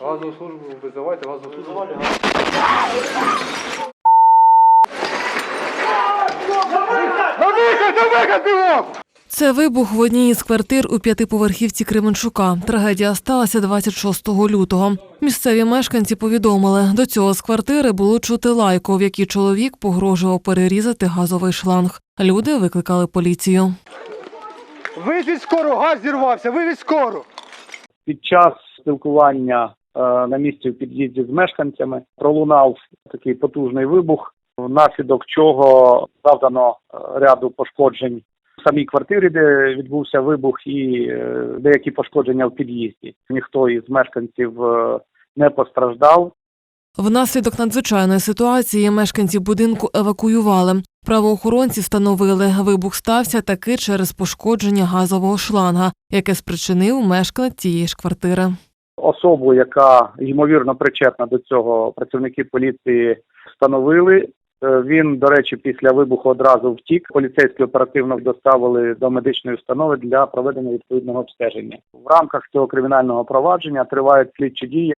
Газову службу визивайте, газову службу. На вихід, на вихід бігом! Це вибух в одній із квартир у п'ятиповерхівці Кременчука. Трагедія сталася 26 лютого. Місцеві мешканці повідомили, до цього з квартири було чути лайку, в якій чоловік погрожував перерізати газовий шланг. Люди викликали поліцію. Визвіть скору, газ зірвався, вивіть скору! Під час спілкування е, на місці в під'їзді з мешканцями пролунав такий потужний вибух, внаслідок чого завдано е, ряду пошкоджень в самій квартирі, де відбувся вибух, і е, деякі пошкодження в під'їзді. Ніхто із мешканців не постраждав. Внаслідок надзвичайної ситуації мешканці будинку евакуювали. Правоохоронці встановили, вибух стався таки через пошкодження газового шланга, яке спричинив мешканець цієї ж квартири. Особу, яка ймовірно причетна до цього, працівники поліції встановили. Е, Він, до речі, після вибуху одразу втік. Поліцейські оперативно доставили до медичної установи для проведення відповідного обстеження. В рамках цього кримінального провадження тривають слідчі дії.